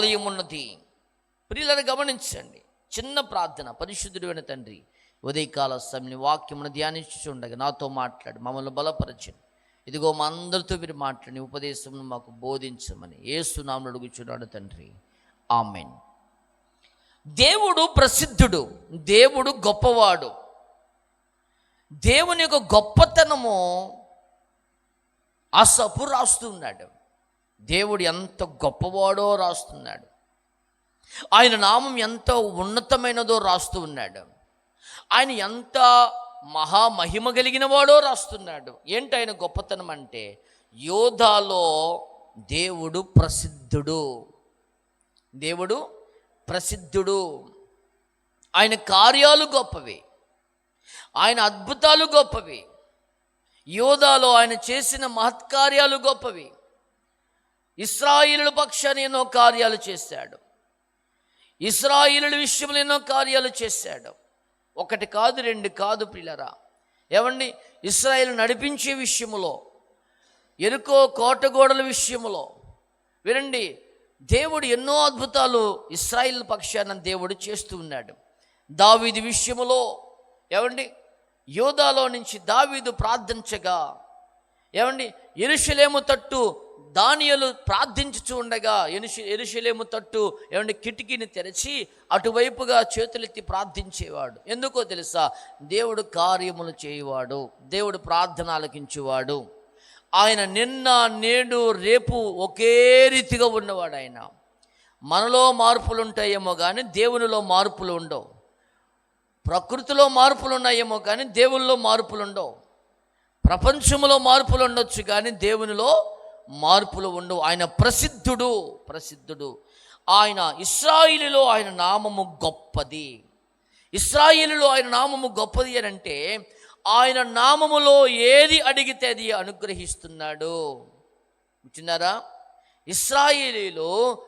ఆలయం ఉన్నది. ప్రియులను గమనించండి. చిన్న ప్రార్థన. పరిశుద్ధుడైన తండ్రి ఉదయకాల సమయం వాక్యమును ధ్యానించుండగా నాతో మాట్లాడి మమ్మల్ని బలపరచండి. ఇదిగో మా అందరితో మీరు మాట్లాడి ఉపదేశం మాకు బోధించమని ఏసునామను అడుగుచున్నాడు తండ్రి. ఆమెన్. దేవుడు ప్రసిద్ధుడు. దేవుడు గొప్పవాడు. దేవుని యొక్క గొప్పతనము అసపు రాస్తున్నాడు దేవుడు ఎంత గొప్పవాడో రాస్తున్నాడు. ఆయన నామం ఎంత ఉన్నతమైనదో రాస్తూ ఉన్నాడు. ఆయన ఎంత మహామహిమ కలిగిన వాడో రాస్తున్నాడు. ఏంటి ఆయన గొప్పతనం అంటే యోధాలో దేవుడు ప్రసిద్ధుడు. దేవుడు ప్రసిద్ధుడు. ఆయన కార్యాలు గొప్పవి. ఆయన అద్భుతాలు గొప్పవి. యోధాలో ఆయన చేసిన మహత్కార్యాలు గొప్పవి. ఇస్రాయిలు పక్షాన్ని ఎన్నో కార్యాలు చేశాడు. ఇస్రాయిలు విషయంలో ఎన్నో కార్యాలు చేశాడు. ఒకటి కాదు రెండు కాదు పిల్లరా. ఏమండి? ఇస్రాయిల్ నడిపించే విషయములో ఎరుకో కోటగోడల విషయములో వినండి దేవుడు ఎన్నో అద్భుతాలు ఇస్రాయిల్ పక్షాన దేవుడు చేస్తూ ఉన్నాడు. దావీది విషయములో ఏమండి? యోధాలో నుంచి దావీదు ప్రార్థించగా ఏమండి? ఎరుషలేము తట్టు దానియలు ప్రార్థించుచు ఉండగా ఎనుషి ఎరుషలేము తట్టు ఏమంటే కిటికీని తెరిచి అటువైపుగా చేతులెత్తి ప్రార్థించేవాడు. ఎందుకో తెలుసా? దేవుడు కార్యములు చేయవాడు దేవుడు ప్రార్థన ఆలకించేవాడు ఆయన నిన్న నేడు రేపు ఒకే రీతిగా ఉన్నవాడు ఆయన. మనలో మార్పులు ఉంటాయేమో కానీ దేవునిలో మార్పులు ఉండవు ప్రకృతిలో మార్పులు ఉన్నాయేమో కానీ దేవునిలో మార్పులు ఉండవు ప్రపంచంలో మార్పులు ఉండొచ్చు కానీ దేవునిలో మార్పులు ఉండవు ఆయన ప్రసిద్ధుడు ప్రసిద్ధుడు. ఆయన ఇస్రాయిలులో ఆయన నామము గొప్పది. ఇస్రాయిలులో ఆయన నామము గొప్పది అని అంటే ఆయన నామములో ఏది అడిగితే అది అనుగ్రహిస్తున్నాడు. చిన్నారా ఇస్రాయేలీలో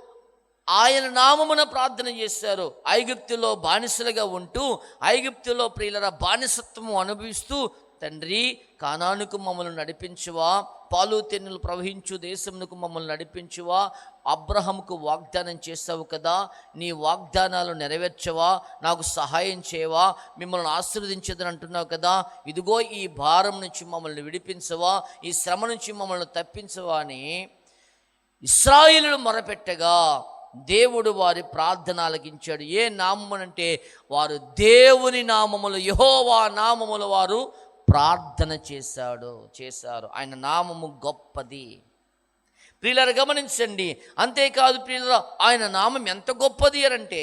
ఆయన నామమున ప్రార్థన చేశారు. ఐగుప్తులో బానిసలుగా ఉంటూ ఐగుప్తులో ప్రియులర బానిసత్వము అనుభవిస్తూ తండ్రి కానానుకు మమ్మల్ని నడిపించువా? పాలు తెన్నులు ప్రవహించు దేశమునకు మమ్మల్ని నడిపించువా. అబ్రహంకు వాగ్దానం చేస్తావు కదా. నీ వాగ్దానాలు నెరవేర్చవా. నాకు సహాయం చేయవా. మిమ్మల్ని ఆశీర్వదించదని అంటున్నావు కదా. ఇదిగో ఈ భారం నుంచి మమ్మల్ని విడిపించవా. ఈ శ్రమ నుంచి మమ్మల్ని తప్పించవా అని ఇస్రాయిలు మొరపెట్టగా దేవుడు వారి ప్రార్థన ఆలకించాడు ఏ నామం అంటే వారు దేవుని నామములు యహోవా నామములు వారు ప్రార్థన చేశాడు చేశారు. ఆయన నామము గొప్పది. ప్రియులారు గమనించండి. అంతేకాదు ప్రియుల ఆయన నామం ఎంత గొప్పది అంటే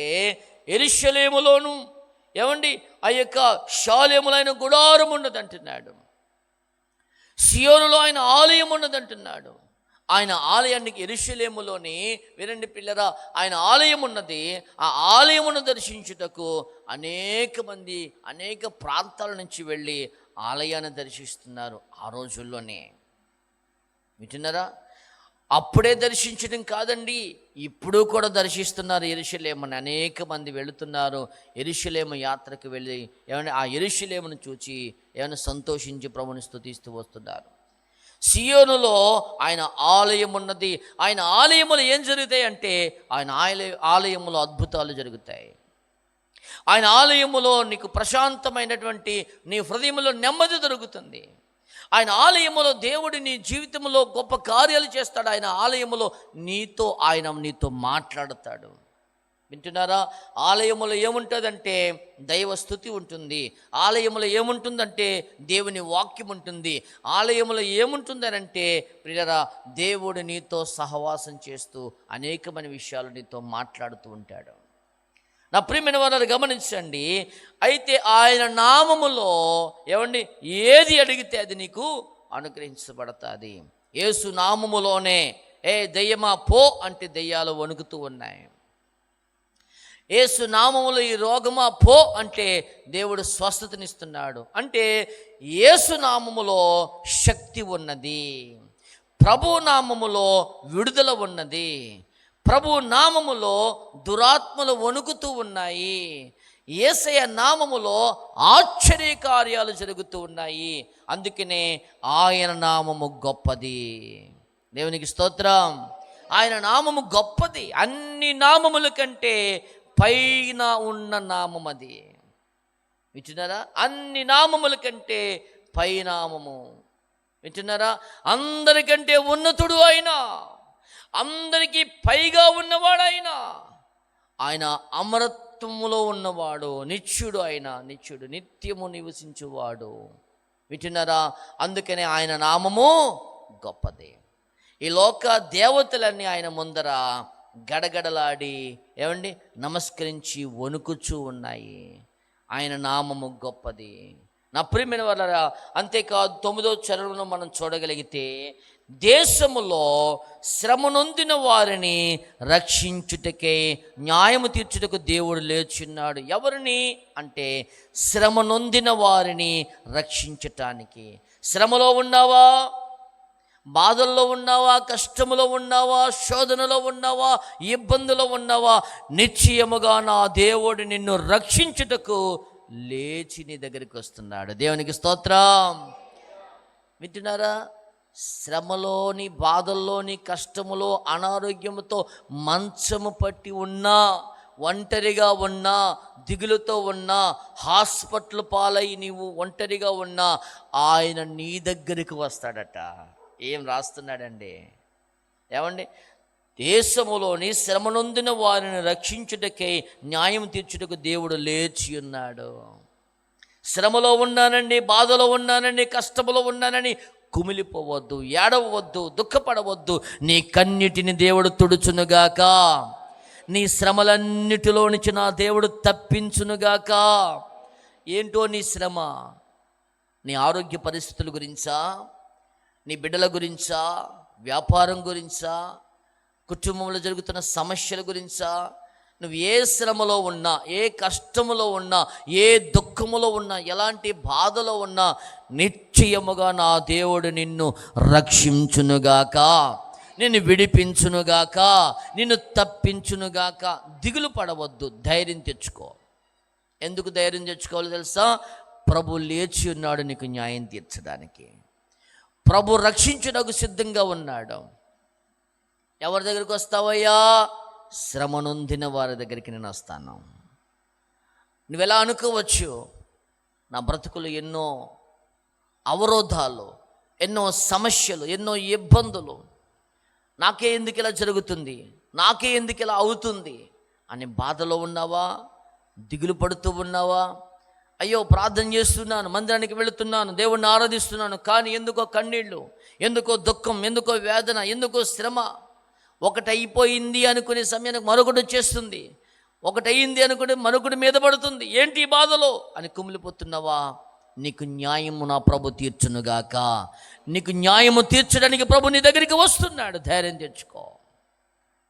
ఎరిశలేములోను ఏమండి ఆ యొక్క శాలేములైన గుడారం ఉన్నదంటున్నాడు. సియోనులో ఆయన ఆలయం ఉన్నదంటున్నాడు. ఆయన ఆలయానికి ఎరుషలేములోని వినండి పిల్లరా ఆయన ఆలయం ఉన్నది. ఆ ఆలయమును దర్శించుటకు అనేక మంది అనేక ప్రాంతాల నుంచి వెళ్ళి ఆలయాన్ని దర్శిస్తున్నారు ఆ రోజుల్లోనే. వింటున్నారా అప్పుడే దర్శించడం కాదండి ఇప్పుడు కూడా దర్శిస్తున్నారు ఎరుషులేమని అనేక మంది వెళుతున్నారు. ఎరుషులేమ యాత్రకు వెళ్ళి ఏమైనా ఆ ఎరుషులేమను చూచి ఏమైనా సంతోషించి ప్రభుని స్థుతిస్తూ వస్తున్నారు. సియోనులో ఆయన ఆలయం ఉన్నది. ఆయన ఆలయములు ఏం జరుగుతాయి అంటే ఆయన ఆలయ ఆలయములో అద్భుతాలు జరుగుతాయి. ఆయన ఆలయములో నీకు ప్రశాంతమైనటువంటి నీ హృదయంలో నెమ్మది దొరుకుతుంది. ఆయన ఆలయములో దేవుడి నీ జీవితంలో గొప్ప కార్యాలు చేస్తాడు. ఆయన ఆలయములో నీతో ఆయన నీతో మాట్లాడతాడు. వింటున్నారా? ఆలయములో ఏముంటుందంటే దైవ స్థుతి ఉంటుంది. ఆలయములో ఏముంటుందంటే దేవుని వాక్యం ఉంటుంది. ఆలయములో ఏముంటుందనంటే ప్రియరా దేవుడు నీతో సహవాసం చేస్తూ అనేకమైన విషయాలు నీతో మాట్లాడుతూ ఉంటాడు. నా ప్రియమైన వారు గమనించండి. అయితే ఆయన నామములో ఏమండి? ఏది అడిగితే అది నీకు అనుగ్రహించబడతాది. యేసు నామములోనే ఏ దెయ్యమా పో అంటే దెయ్యాలు వణుకుతూ ఉన్నాయి. ఏసు నామములో ఈ రోగమా పో అంటే దేవుడు స్వస్థతనిస్తున్నాడు. అంటే ఏసు నామములో శక్తి ఉన్నది. ప్రభు నామములో విడుదల ఉన్నది. ప్రభు నామములో దురాత్మలు వణుకుతూ ఉన్నాయి. ఏసయ నామములో ఆశ్చర్య కార్యాలు జరుగుతూ ఉన్నాయి. అందుకనే ఆయన నామము గొప్పది. దేవునికి స్తోత్రం. ఆయన నామము గొప్పది. అన్ని నామముల కంటే పైన ఉన్న నామం అది. వింటున్నారా? అన్ని నామముల కంటే పైనామము. వింటున్నారా? అందరికంటే ఉన్నతుడు ఆయన. అందరికీ పైగా ఉన్నవాడు ఆయన అమరత్వములో ఉన్నవాడు నిత్యుడు ఆయన నిత్యుడు నిత్యము నివసించువాడు. వింటున్నారా? అందుకనే ఆయన నామము గొప్పది ఈ లోక దేవతలన్నీ ఆయన ముందర గడగడలాడి ఏమండి? నమస్కరించి వణుకుచూ ఉన్నాయి. ఆయన నామము గొప్పది. నా ప్రియమైన వాళ్ళ అంతేకాదు తొమ్మిదో చరణంలో మనం చూడగలిగితే దేశములో శ్రమనొందిన వారిని రక్షించుటకే న్యాయము తీర్చుటకు దేవుడు లేచున్నాడు. ఎవరిని? అంటే శ్రమ నొందిన వారిని రక్షించటానికి. శ్రమలో ఉన్నావా? బాధల్లో ఉన్నావా? కష్టములో ఉన్నావా? శోధనలో ఉన్నావా? ఇబ్బందులో ఉన్నావా? నిశ్చయముగా నా దేవుడు నిన్ను రక్షించుటకు లేచి నీ దగ్గరికి వస్తున్నాడు. దేవునికి స్తోత్రం. వింటున్నారా? శ్రమలోని బాధల్లోని కష్టములో అనారోగ్యంతో మంచము పట్టి ఉన్నా ఒంటరిగా ఉన్నా దిగులుతో ఉన్నా హాస్పిటల్ పాలై నీవు ఒంటరిగా ఉన్నా ఆయన నీ దగ్గరికి వస్తాడట. ఏం రాస్తున్నాడండి? ఏమండి? దేశములోని శ్రమనొందిన వారిని రక్షించుటకై న్యాయం తీర్చుటకు దేవుడు లేచి ఉన్నాడు. శ్రమలో ఉన్నానండి బాధలో ఉన్నానండి కష్టములో ఉన్నానని కుమిలిపోవద్దు ఏడవద్దు దుఃఖపడవద్దు. నీ కన్నిటిని దేవుడు తుడుచునుగాక. నీ శ్రమలన్నిటిలో నుంచి నా దేవుడు తప్పించునుగాక. ఏంటో నీ శ్రమ? నీ ఆరోగ్య పరిస్థితుల గురించా? నీ బిడ్డల గురించా? వ్యాపారం గురించా? కుటుంబంలో జరుగుతున్న సమస్యల గురించా? నువ్వు ఏ శ్రమలో ఉన్నా ఏ కష్టములో ఉన్నా ఏ దుఃఖములో ఉన్నా ఎలాంటి బాధలో ఉన్నా నిశ్చయముగా నా దేవుడు నిన్ను రక్షించునుగాక. నిన్ను విడిపించునుగాక. నిన్ను తప్పించునుగాక. దిగులు పడవద్దు. ధైర్యం తెచ్చుకో. ఎందుకు ధైర్యం తెచ్చుకోవాలో తెలుసా? ప్రభు లేచి ఉన్నాడు నీకు న్యాయం తీర్చడానికి. ప్రభు రక్షించుటకు సిద్ధంగా ఉన్నాడు. ఎవరి దగ్గరికి వస్తావయ్యా? శ్రమ నొందిన వారి దగ్గరికి నేను వస్తాను. నువ్వెలా అనుకోవచ్చు? నా బ్రతుకులు ఎన్నో అవరోధాలు ఎన్నో సమస్యలు ఎన్నో ఇబ్బందులు. నాకే ఎందుకు ఇలా జరుగుతుంది? నాకే ఎందుకు ఇలా అవుతుంది? అని బాధలో ఉన్నావా? దిగులు పడుతూ ఉన్నావా? అయ్యో ప్రార్థన చేస్తున్నాను మందిరానికి వెళుతున్నాను దేవుణ్ణి ఆరాధిస్తున్నాను కానీ ఎందుకో కన్నీళ్ళు ఎందుకో దుఃఖం ఎందుకో వేదన ఎందుకో శ్రమ. ఒకటి అయిపోయింది అనుకునే సమయానికి మరొకటి వచ్చేస్తుంది. ఒకటి అయింది అనుకుని మరొకటి మీద పడుతుంది. ఏంటి బాధలో? అని కుమిలిపోతున్నావా? నీకు న్యాయము నా ప్రభు తీర్చునుగాక నీకు న్యాయము తీర్చడానికి ప్రభు నీ దగ్గరికి వస్తున్నాడు. ధైర్యం తెచ్చుకో.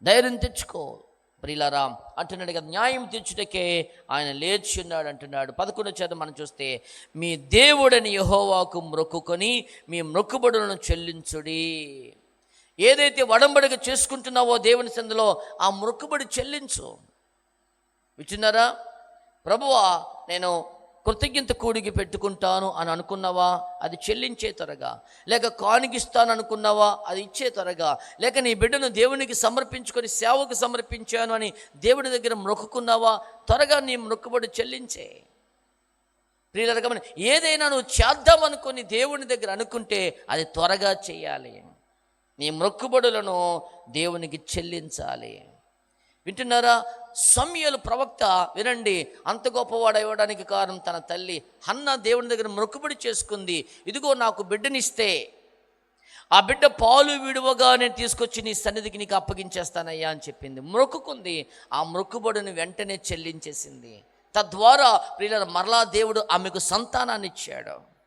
ధైర్యం తెచ్చుకో. ప్రిలారాం అంటున్నాడు కదా న్యాయం తీర్చుటకే ఆయన లేచి ఉన్నాడు అంటున్నాడు. పదకొండు చేత మనం చూస్తే మీ దేవుడని యహోవాకు మొక్కుకొని మీ మొక్కుబడులను చెల్లించుడి. ఏదైతే వడంబడిక చేసుకుంటున్నావో దేవుని సందులో ఆ మొక్కుబడి చెల్లించు. వింటున్నారా ప్రభువా నేను కృతజ్ఞత కూడికి పెట్టుకుంటాను అని అనుకున్నావా? అది చెల్లించే త్వరగా. లేక కానిగిస్తాను అనుకున్నావా అది ఇచ్చే త్వరగా. లేక నీ బిడ్డను దేవునికి సమర్పించుకొని సేవకు సమర్పించాను అని దేవుడి దగ్గర మొక్కుకున్నావా? త్వరగా నీ మొక్కుబడి చెల్లించే. ప్రియుల ఏదైనా నువ్వు చేద్దాం అనుకుని దేవుని దగ్గర అనుకుంటే అది త్వరగా చేయాలి. నీ మొక్కుబడులను దేవునికి చెల్లించాలి. వింటున్నారా? సమయలు ప్రవక్త వినండి అంత గొప్పవాడు అవ్వడానికి కారణం తన తల్లి హన్న దేవుని దగ్గర మొక్కుబడి చేసుకుంది. ఇదిగో నాకు బిడ్డనిస్తే ఆ బిడ్డ పాలు విడువగా నేను తీసుకొచ్చి నీ సన్నిధికి నీకు అప్పగించేస్తానయ్యా అని చెప్పింది. మొక్కుకుంది. ఆ మొక్కుబడిని వెంటనే చెల్లించేసింది. తద్వారా ప్రియుల మరలా దేవుడు ఆమెకు సంతానాన్ని ఇచ్చాడు.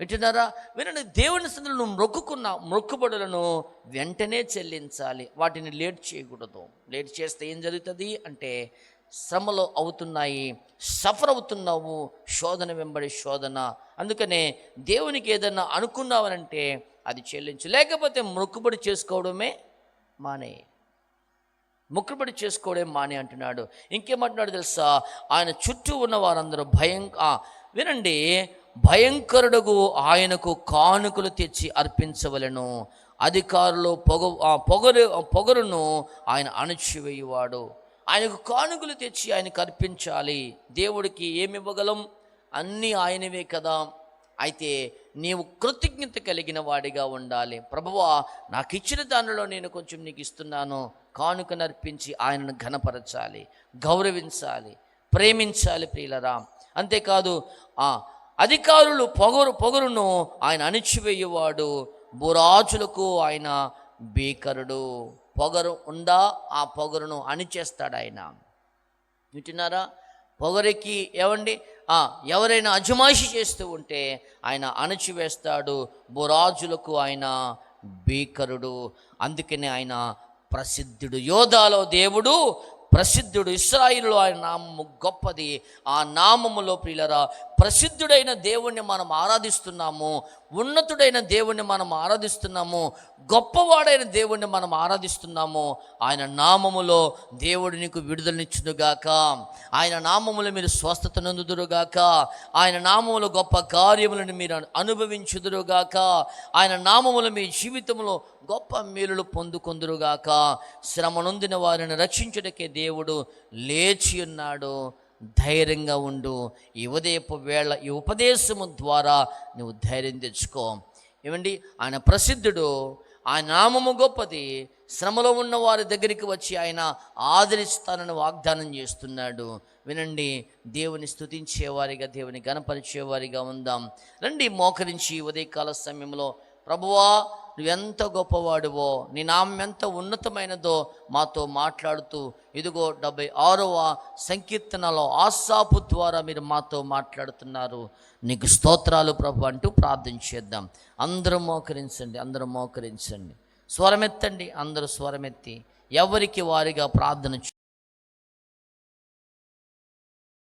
వింటున్నారా? వినండి దేవుని సందులో నువ్వు మొక్కుకున్న మొక్కుబడులను వెంటనే చెల్లించాలి. వాటిని లేట్ చేయకూడదు. లేట్ చేస్తే ఏం జరుగుతుంది అంటే శ్రమలు అవుతున్నాయి సఫర్ అవుతున్నావు శోధన వెంబడి శోధన. అందుకనే దేవునికి ఏదన్నా అనుకున్నావనంటే అది చెల్లించు. లేకపోతే మొక్కుబడి చేసుకోవడమే మానే. మొక్కుబడి చేసుకోవడమే మానే అంటున్నాడు. ఇంకేమంటున్నాడు తెలుసా? ఆయన చుట్టూ ఉన్న వారందరూ భయం వినండి భయంకరుడుగు ఆయనకు కానుకలు తెచ్చి అర్పించవలను. అధికారులు పొగ ఆ పొగరు పొగరును ఆయన అణచివేయువాడు. ఆయనకు కానుకలు తెచ్చి ఆయనకు అర్పించాలి. దేవుడికి ఏమి ఇవ్వగలం అన్నీ ఆయనవే కదా. అయితే నీవు కృతజ్ఞత కలిగిన వాడిగా ఉండాలి. ప్రభువా నాకు ఇచ్చిన దానిలో నేను కొంచెం నీకు ఇస్తున్నాను కానుక అర్పించి ఆయనను ఘనపరచాలి గౌరవించాలి ప్రేమించాలి ప్రియులరా. అంతేకాదు ఆ అధికారులు పొగరు పొగరును ఆయన అణిచివేయవాడు. బురాజులకు ఆయన భీకరుడు. పొగరు ఉందా? ఆ పొగరును అణిచేస్తాడు ఆయన. వింటున్నారా పొగరికి ఏమండి ఎవరైనా అజమాయిషి చేస్తూ ఉంటే ఆయన అణచివేస్తాడు. బురాజులకు ఆయన భీకరుడు. అందుకనే ఆయన ప్రసిద్ధుడు. యోధాలో దేవుడు ప్రసిద్ధుడు. ఇస్రాయిల్లో ఆయన నామము గొప్పది. ఆ నామములో ప్రియులరా ప్రసిద్ధుడైన దేవుణ్ణి మనం ఆరాధిస్తున్నాము ఉన్నతుడైన దేవుణ్ణి మనం ఆరాధిస్తున్నాము గొప్పవాడైన దేవుణ్ణి మనం ఆరాధిస్తున్నాము. ఆయన నామములో దేవుడు నీకు విడుదలనిచ్చునుగాక. ఆయన నామములో మీరు స్వస్థత నందుదురుగాక. ఆయన నామములో గొప్ప కార్యములను మీరు అనుభవించుదురుగాక. ఆయన నామములో మీ జీవితంలో గొప్ప మేలులు పొందుకొందురుగాక. శ్రమ నొందిన వారిని రక్షించుటకే దేవుడు లేచి ఉన్నాడు. ధైర్యంగా ఉండు. ఈ ఉదయపు వేళ ఈ ఉపదేశము ద్వారా నువ్వు ధైర్యం తెచ్చుకో. ఏమండి? ఆయన ప్రసిద్ధుడు. ఆయన నామము గొప్పది. శ్రమలో ఉన్న వారి దగ్గరికి వచ్చి ఆయన ఆదరిస్తానని వాగ్దానం చేస్తున్నాడు. వినండి దేవుని స్తుతించేవారిగా దేవుని గణపరిచేవారిగా ఉందాం. రండి మోకరించి ఉదయకాల సమయంలో ప్రభువా నువ్వెంత గొప్పవాడువో నీ నామం ఎంత ఉన్నతమైనదో మాతో మాట్లాడుతూ ఇదిగో డెబ్బై ఆరవ సంకీర్తనలో ఆశాపు ద్వారా మీరు మాతో మాట్లాడుతున్నారు. నీకు స్తోత్రాలు ప్రభు అంటూ ప్రార్థన చేద్దాం. అందరూ మోకరించండి అందరూ మోకరించండి. స్వరమెత్తండి అందరూ స్వరమెత్తి ఎవరికి వారిగా ప్రార్థన